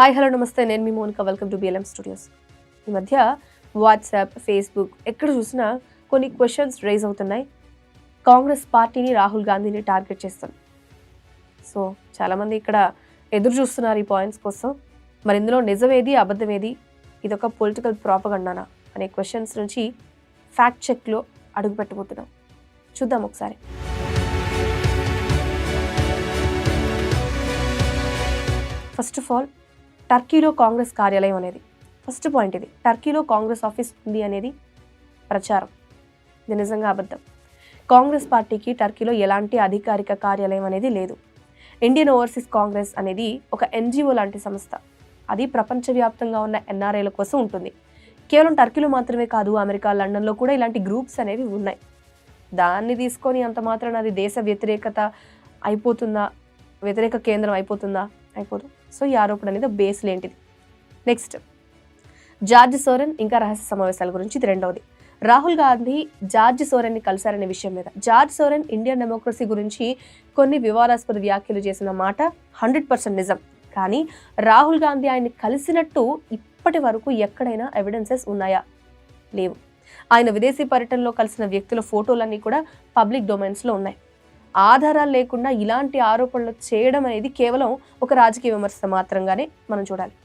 Hi hello నమస్తే. నేను మీ Monika. Welcome to BLM studios ఈ మధ్య వాట్సాప్ ఫేస్బుక్ ఎక్కడ చూసినా కొన్ని క్వశ్చన్స్ రైజ్ అవుతున్నాయి. కాంగ్రెస్ పార్టీని రాహుల్ గాంధీని టార్గెట్ చేస్తుంది సో చాలామంది ఇక్కడ ఎదురు చూస్తున్నారు ఈ పాయింట్స్ కోసం. మరి ఇందులో నిజమేది అబద్ధమేది? ఇదొక పొలిటికల్ ప్రాపగండానా అనే క్వశ్చన్స్ నుంచి ఫ్యాక్ట్ చెక్లో అడుగు పెట్టబోతున్నాం. చూద్దాం ఒకసారి. ఫస్ట్ ఆఫ్ ఆల్ టర్కీలో కాంగ్రెస్ కార్యాలయం అనేది. ఫస్ట్ పాయింట్ ఇది. టర్కీలో కాంగ్రెస్ ఆఫీస్ ఉంది అనేది ప్రచారం. ఇది నిజంగా అబద్ధం. కాంగ్రెస్ పార్టీకి టర్కీలో ఎలాంటి అధికారిక కార్యాలయం అనేది లేదు. ఇండియన్ ఓవర్సీస్ కాంగ్రెస్ అనేది ఒక ఎన్జిఓ లాంటి సంస్థ. అది ప్రపంచవ్యాప్తంగా ఉన్న ఎన్ఆర్ఐల కోసం ఉంటుంది. కేవలం టర్కీలో మాత్రమే కాదు అమెరికా లండన్లో కూడా ఇలాంటి గ్రూప్స్ అనేవి ఉన్నాయి. దాన్ని తీసుకొని అంత మాత్రాన అది దేశ వ్యతిరేకత అయిపోతుందా? వ్యతిరేక కేంద్రం అయిపోతుందా? అయిపోదు. సో ఈ ఆరోపణ అనేది బేస్ లేంటిది నెక్స్ట్ జార్జ్ సోరెన్ ఇంకా రహస్య సమావేశాల గురించి ఇది రెండవది. రాహుల్ గాంధీ జార్జ్ సోరెన్ని కలిశారనే విషయం మీద. జార్జ్ సోరెన్ ఇండియన్ డెమోక్రసీ గురించి కొన్ని వివాదాస్పద వ్యాఖ్యలు చేసిన మాట హండ్రెడ్ పర్సెంట్ నిజం. కానీ రాహుల్ గాంధీ ఆయన్ని కలిసినట్టు ఇప్పటి వరకు ఎక్కడైనా ఎవిడెన్సెస్ ఉన్నాయా? లేవు. ఆయన విదేశీ పర్యటనలో కలిసిన వ్యక్తుల ఫోటోలన్నీ కూడా పబ్లిక్ డొమైన్స్లో ఉన్నాయి. ఆధారాలు లేకుండా ఇలాంటి ఆరోపణలు చేయడం అనేది కేవలం ఒక రాజకీయ విమర్శ మాత్రంగానే మనం చూడాలి.